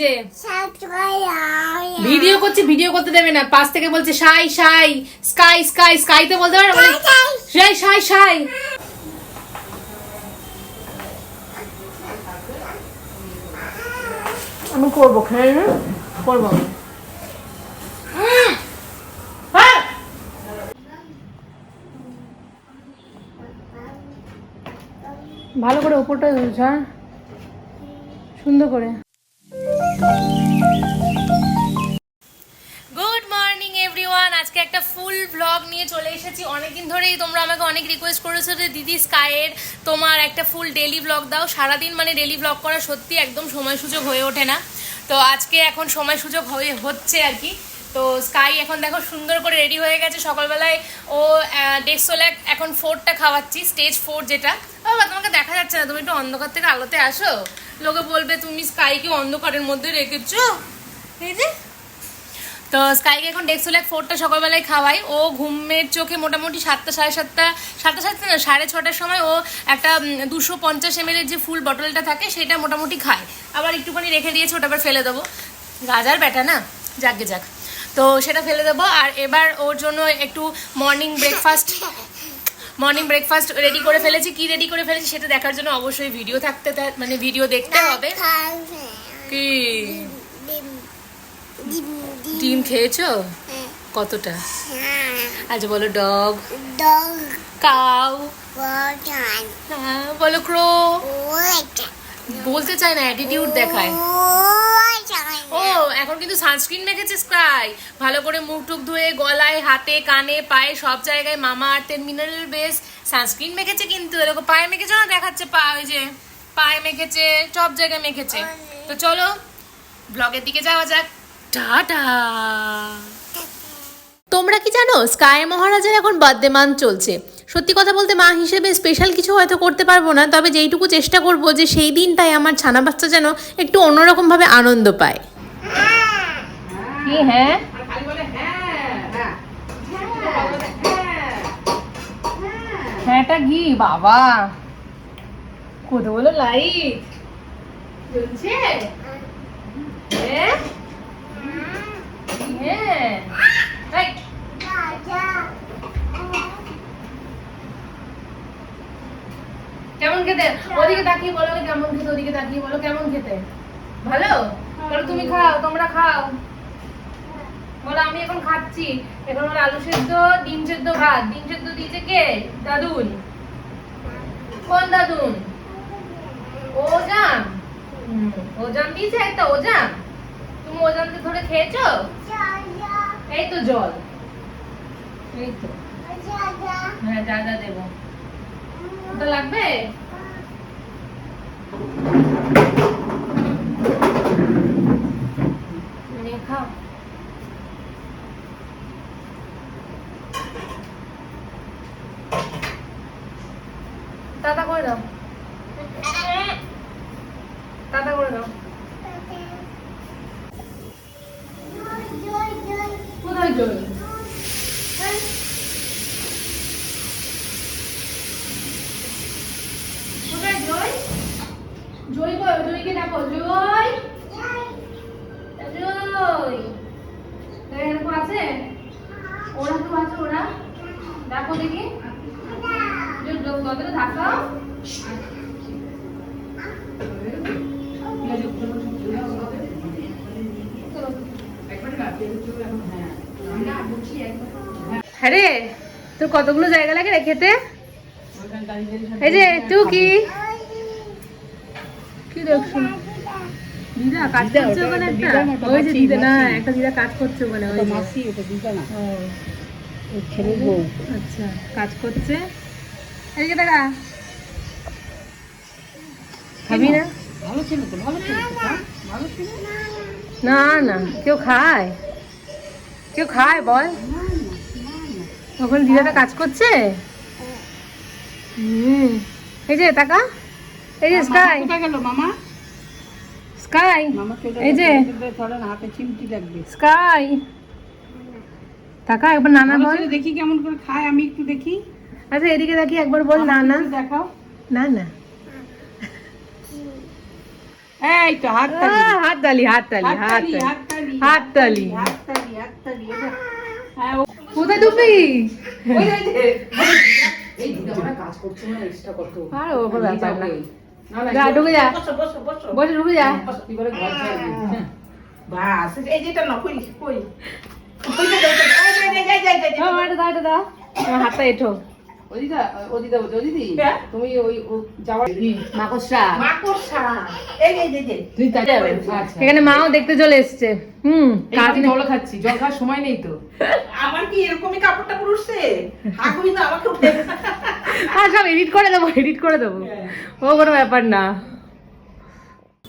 যে ভিডিও করছে ভিডিও করতে দেবে না। পাশ থেকে বলছে সাই সাই স্কাই স্কাই স্কাই তো বলতে পারে? সাই সাই। সাই আমি করব খেয়ে করব। আমি হ্যাঁ। ভালো করে ওপরটা ধরছ হ্যাঁ? সুন্দর করে। গুড মর্নিং এভরিওয়ান আজকে একটা ফুল ব্লগ নিয়ে চলে এসেছি। ধরেই তোমরা আমাকে অনেক রিকোয়েস্ট করেছ যে, দিদি তোমার একটা ফুল দাও। সারাদিন মানে করা সত্যি একদম সময় সুযোগ হয়ে ওঠে না। তো আজকে এখন সময় সুযোগ হয়ে হচ্ছে আর কি। তো স্কাই এখন দেখো সুন্দর করে রেডি হয়ে গেছে। সকালবেলায় ও ডেক্সোল্যাক এখন ফোরটা খাওয়াচ্ছি স্টেজ ফোর যেটা। বাবা, তোমাকে দেখা যাচ্ছে না। তুমি একটু অন্ধকার থেকে আলোতে আসো। লোকে বলবে, তুমি স্কাইকে অন্ধকারের মধ্যে রেখেছো? এই যে। তো স্কাইকে এখন ডেক্সোল্যাক ফোরটা সকালবেলায় খাওয়াই। ও ঘুমের চোখে মোটামুটি সাতটা, সাড়ে সাতটা সাতটা সাতটা না, সাড়ে ছটার সময় ও একটা দুশো পঞ্চাশ এম যে ফুল বটলটা থাকে, সেটা মোটামুটি খায়। আবার একটুখানি রেখে দিয়েছে, ওটা আবার ফেলে দেবো। গাজার ব্যাটা না? যাকে যাক। তো সেটা ফেলে দেবো। আর এবার ওর জন্য একটু morning breakfast morning breakfast ready করে ফেলেছি। কি রেডি করে ফেলেছি সেটা দেখার জন্য অবশ্যই ভিডিও থাকতে মানে ভিডিও দেখতে হবে। কি? ডিম খেয়েছো? কতটা? আচ্ছা বলো ডগ ডগ কাউ হ্যাঁ বলো ক্রো বলতে চায় না অ্যাটিটিউড দেখায়। ও, এখন কিন্তু সানস্ক্রিন মেখেছে স্কাই ভালো করে মুখ টুক ধুয়ে গলায়, হাতে, কানে, পায়ে, সব জায়গায় মামা আর্থের মিনারেল বেস সানস্ক্রিন মেখেছে কিন্তু। এরকম পায়ে মেখেছে না, দেখাচ্ছে পা, ওই যে, পায়ে মেখেছে, সব জায়গায় মেখেছে। তো চলো ব্লগের দিকে যাওয়া যাক। টাটা! তোমরা কি জানো স্কাই মহারাজের এখন বার্থডে মান্থ চলছে। সত্যি কথা বলতে মা হিসেবে স্পেশাল কিছু হয়তো করতে পারব না, তবে যেইটুকু চেষ্টা করব যে সেই দিনটাই আমার ছানা বাচ্চা যেন একটু অন্যরকমভাবে আনন্দ পায়। কি হ্যাঁ? হ্যাঁটা ঘি বাবা? লাইট জ্বলছে? হ্যাঁ? হ্যাঁ এই, কেমন খেতে? ওদিকে তাকিয়ে বলো কেমন খেতে ওদিকে তাকিয়ে বলো কেমন খেতে। ভালো? বলো তুমি খাও তোমরা খাও। বলো আমি এখন খাচ্ছি। এখন বলো আলু সেদ্ধ ডিম সেদ্ধ ভাত। ডিম সেদ্ধ দিয়েছে কে? দাদুন। কোন দাদুন? ওজান। হুম, ওজান দিয়েছে একটা ওজান। তুমি ওজানকে ধরে খেয়েছো? এই তো জল। এই তো হ্যাঁ যা যা দেবো। ওটা লাগবে? খাও। দাদা করে দাও। দাদা করে দাও। কোথায় জল হ্যাঁ? কোথায় জয় জয় কই জয়কে ডাকো জয় জয় এরকম আছে ওরা তো আছে ওরা ডাকো দেখি দরজাটা ধাক্কাও হ্যাঁ রে তোর কতগুলো জায়গা লাগে রে খেতে? এই যে তুই কি? কি দেখছ দিদা কাজ করছে ওখানে একটা ওই যে দিদা না একটা দিদা কাজ করছে ওখানে ওই মাসি ওটা দিদা না। বউ। আচ্ছা কাজ করছে? এদিকে দেখা খাবি না? ভালো ছিল তো ভালো ছিল? ভালো ছিল না না কেউ খায়? কেউ খায় বল। ওখানে দিদাটা কাজ করছে? হুম। এই যে টাকা। এই যে স্কাই। গেল মামা? স্কাই। এই যে। হাতে চিমটি লাগবে। স্কাই। টাকা একবার নানা বল দেখি কেমন করে খায় আমি একটু দেখি আচ্ছা এদিকে দেখি একবার বল না না দেখাও না না এই তো হাত তালি আহ, হাত তালি হাত তালি হাত হাততালি, তালি হাততালি, হাততালি। হাততালি, হাততালি, হ্যাঁ, ও- কোথায় তুমি ওই যে, ওই যে, এই কাজ করছে না, extra কত। আর ও ব্যাপার না। যা, ঢুকে যা। বসো, বসো, বসো। বসে ঢুকে যা ঝাড়বি। হ্যাঁ। বাস, এই যেটা না, কই, কই। হাতটা এঠো। হ্যাঁ? তুমি ওই আচ্ছা। এখানে মাও দেখতে চলে এসছে। হুম কাজ জল খাচ্ছি। জল খাওয়ার সময় নেই তো। আমার কি এরকমই কাপড়টা হাগুই না আমাকে আর সব এডিট করে দেবো এডিট করে দেবো। ও কোনো ব্যাপার না।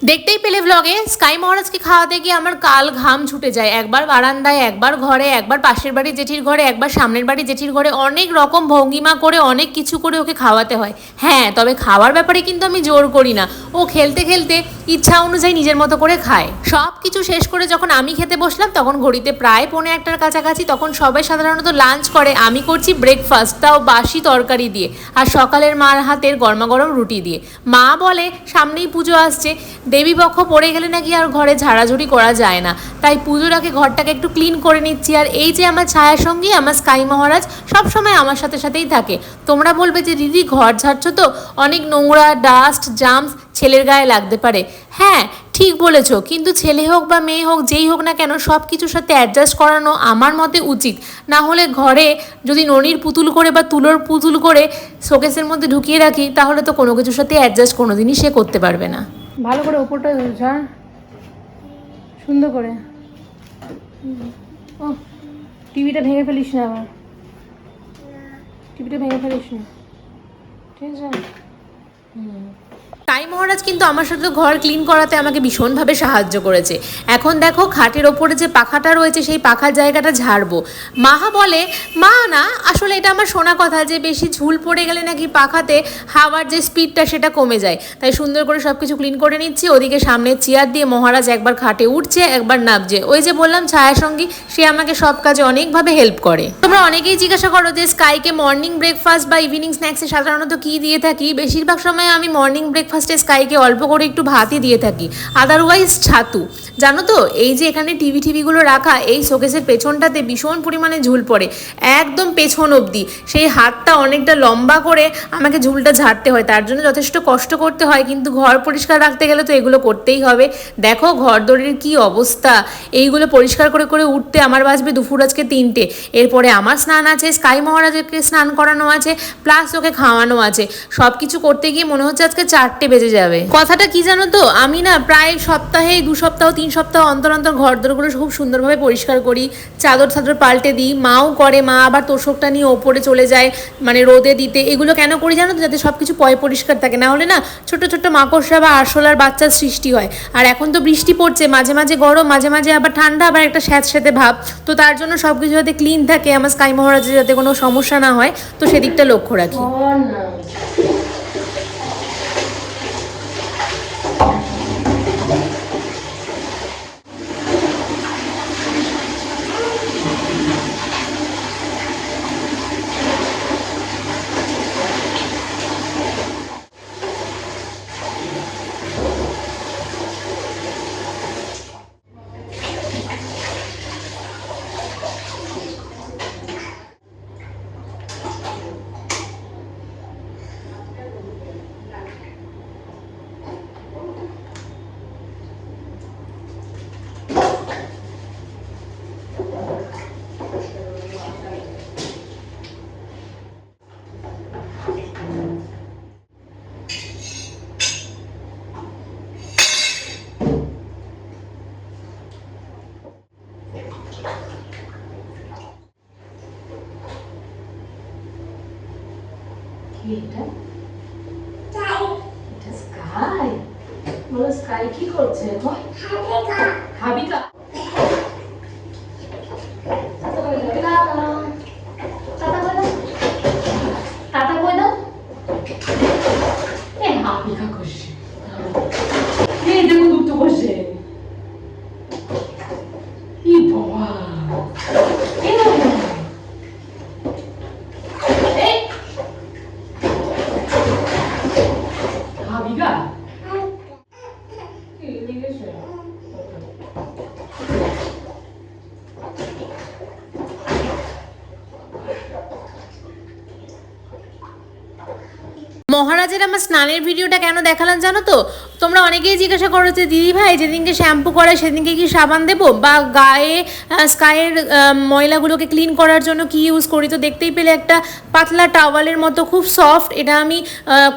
দেখতেই পেলে ভ্লগে স্কাই মহারাজকে খাওয়াতে গিয়ে আমার কাল ঘাম ছুটে যায়। একবার বারান্দায়, একবার ঘরে, একবার পাশের বাড়ি জেঠির ঘরে, একবার সামনের বাড়ি জেঠির ঘরে অনেক রকম ভঙ্গিমা করে, অনেক কিছু করে ওকে খাওয়াতে হয়। হ্যাঁ তবে খাওয়ার ব্যাপারে কিন্তু আমি জোর করি না। ও খেলতে খেলতে ইচ্ছা অনুযায়ী নিজের মতো করে খায়। সব কিছু শেষ করে যখন আমি খেতে বসলাম, তখন ঘড়িতে প্রায় পৌনে একটার কাছাকাছি তখন সবাই সাধারণত লাঞ্চ করে। আমি করছি ব্রেকফাস্ট তাও বাসি তরকারি দিয়ে। আর সকালের মার হাতের গরমাগরম রুটি দিয়ে। মা বলে, সামনেই পুজো আসছে। দেবী পক্ষ পড়ে গেলে নাকি আর ঘরে ঝাড়াঝুড়ি করা যায় না। তাই পুজোর আগে ঘরটাকে একটু ক্লিন করে নিচ্ছি। আর এই যে আমার ছায়ার সঙ্গী, আমার স্কাই মহারাজ, সব সময় আমার সাথে সাথেই থাকে। তোমরা বলবে যে, দিদি, ঘর ঝাড়ছো তো? অনেক নোংরা ডাস্ট জামস ছেলের গায়ে লাগতে পারে। হ্যাঁ ঠিক বলেছ। কিন্তু ছেলে হোক বা মেয়ে হোক, যেই হোক না কেন, সব কিছুর সাথে অ্যাডজাস্ট করানো আমার মতে উচিত। না হলে ঘরে যদি ননির পুতুল করে বা তুলোর পুতুল করে শোকেসের মধ্যে ঢুকিয়ে রাখি, তাহলে তো কোনো কিছুর সাথে অ্যাডজাস্ট কোনো দিনই সে করতে পারবে না। ভালো করে ওপরটা ঝাড়। সুন্দর করে। ও, টিভিটা ভেঙে ফেলিস না আবার। টিভিটা ভেঙে ফেলিস না। ঠিক আছে? তাই মহারাজ কিন্তু আমার সাথে ঘর ক্লিন করাতে আমাকে ভীষণভাবে সাহায্য করেছে। এখন দেখো খাটের ওপরে যে পাখাটা রয়েছে, সেই পাখার জায়গাটা ঝাড়বো। মাহা বলে, মা না, আসলে এটা আমার শোনা কথা যে বেশি ঝুল পড়ে গেলে নাকি পাখাতে হাওয়ার যে স্পিডটা সেটা কমে যায়। তাই সুন্দর করে সব কিছু ক্লিন করে নিচ্ছি। ওদিকে সামনে চেয়ার দিয়ে মহারাজ একবার খাটে উঠছে, একবার নামছে ওই যে বললাম, ছায়া সঙ্গী, সে আমাকে সব কাজে অনেকভাবে হেল্প করে। তোমরা অনেকেই জিজ্ঞাসা করো যে, স্কাইকে মর্নিং ব্রেকফাস্ট বা ইভিনিং স্ন্যাক্সে সাধারণত কি দিয়ে থাকি? বেশিরভাগ সময় আমি মর্নিং ব্রেকফাস্টে স্কাইকে অল্প করে একটু ভাতই দিয়ে থাকি। আদারওয়াইজ ছাতু। জানো তো, এই যে এখানে টিভি টিভিগুলো রাখা, এই শোকেসের পেছনটাতে ভীষণ পরিমাণে ঝুল পড়ে। একদম পেছন অবধি। সেই হাতটা অনেকটা লম্বা করে আমাকে ঝুলটা ঝাড়তে হয়। তার জন্য যথেষ্ট কষ্ট করতে হয়, কিন্তু ঘর পরিষ্কার রাখতে গেলে তো এগুলো করতেই হবে। দেখো, ঘর দড়ির কি অবস্থা। এইগুলো পরিষ্কার করে করে উঠতে আমার বাজবে দুপুর আজকে তিনটে। এরপরে আমার স্নান আছে স্কাই মহারাজকে স্নান করানো আছে প্লাস ওকে খাওয়ানো আছে। সব কিছু করতে গিয়ে মনে হচ্ছে আজকে চারটে বেজে যাবে। কথাটা কি জানো তো? আমি না প্রায় সপ্তাহে দু সপ্তাহ, তিন সপ্তাহ অন্তর অন্তর ঘর দরগুলো খুব সুন্দরভাবে পরিষ্কার করি, চাদর চাদর পাল্টে দিই, মাও করে, মা আবার তোষকটা নিয়ে ওপরে চলে যায় মানে রোদে দিতে। এগুলো কেন করি জানো তো? যাতে সব কিছু পয় পরিষ্কার থাকে। না হলে না ছোট ছোট মাকড়সা বা আরশোলার বাচ্চার সৃষ্টি হয়। আর এখন তো বৃষ্টি পড়ছে, মাঝে মাঝে গরম, মাঝে মাঝে আবার ঠান্ডা, আবার একটা স্যাঁতস্যাঁতে ভাব। তো তার জন্য সব কিছু যাতে ক্লিন থাকে, আমার স্কাই মহারাজের যাতে কোনো সমস্যা না হয়, তো সেদিকটা লক্ষ্য রাখি। স্কাই বলো স্কাই কি করছে এখন? খাবি কা টাটা কই দাও এ হাবি কা করছে এই দেখো দুটো করছে ই বাবা এই বাবা এই ভাবিকা মহারাজের আমার স্নানের ভিডিওটা কেন দেখালাম জানো তো? তোমরা অনেকেই জিজ্ঞাসা করো যে দিদি ভাই যেদিনকে শ্যাম্পু করায় সেদিনকে কি সাবান দেবো? বা গায়ে আহ, স্কাইয়ের ময়লাগুলোকে ক্লিন করার জন্য কি ইউজ করি? তো দেখতেই পেলে একটা পাতলা টাওয়ালের মতো খুব সফট এটা আমি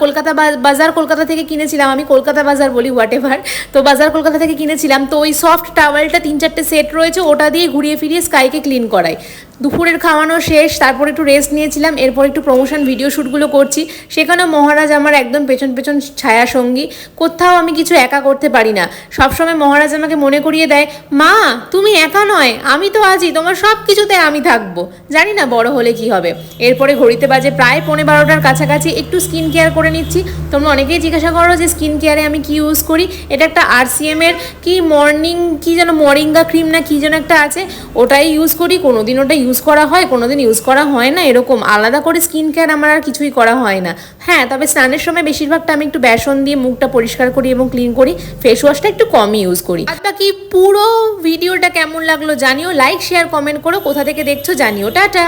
কলকাতা বাজার কলকাতা থেকে কিনেছিলাম। আমি কলকাতা বাজার বলি হোয়াট এভার তো বাজার কলকাতা থেকে কিনেছিলাম। তো ওই সফট টাওয়ালটা তিন চারটে সেট রয়েছে ওটা দিয়ে ঘুরিয়ে ফিরিয়ে স্কাইকে ক্লিন করাই। দুপুরের খাওয়ানো শেষ, তারপর একটু রেস্ট নিয়েছিলাম, এরপর একটু প্রমোশন ভিডিও শ্যুটগুলো করছি। সেখানে মহারাজ আমার একদম পেছন পেছন ছায়া সঙ্গী। কোথাও আমি কিছু একা করতে পারি না। সবসময় মহারাজ আমাকে মনে করিয়ে দেয়, মা, তুমি একা নয়, আমি তো আছি তোমার সব কিছুতে আমি থাকব। জানি না বড় হলে কি হবে। এরপরে ঘড়িতে বাজে প্রায় পনেরো বারোটার কাছাকাছি একটু স্কিন কেয়ার করে নিচ্ছি। তোমরা অনেকেই জিজ্ঞাসা করো যে স্কিন কেয়ারে আমি কি ইউজ করি? এটা একটা আরসিএম এর কি মর্নিং কি যেন মরিঙ্গা ক্রিম না কি যেন একটা আছে, ওটাই ইউজ করি, কোনোদিন ওটা ইউজ করা হয় কোনো দিন ইউজ করা হয় না, এরকম। আলাদা করে স্কিন কেয়ার আমার আর কিছুই করা হয় না। হ্যাঁ তবে স্নানের সময় বেশিরভাগটা আমি একটু বেসন দিয়ে মুখটা পরিষ্কার করি এবং ক্লিন করি ফেস ওয়াশটা একটু কমই ইউজ করি। আর বাকি পুরো ভিডিওটা কেমন লাগল জানিও লাইক শেয়ার কমেন্ট করো, কোথা থেকে দেখছ জানিও। টাটা!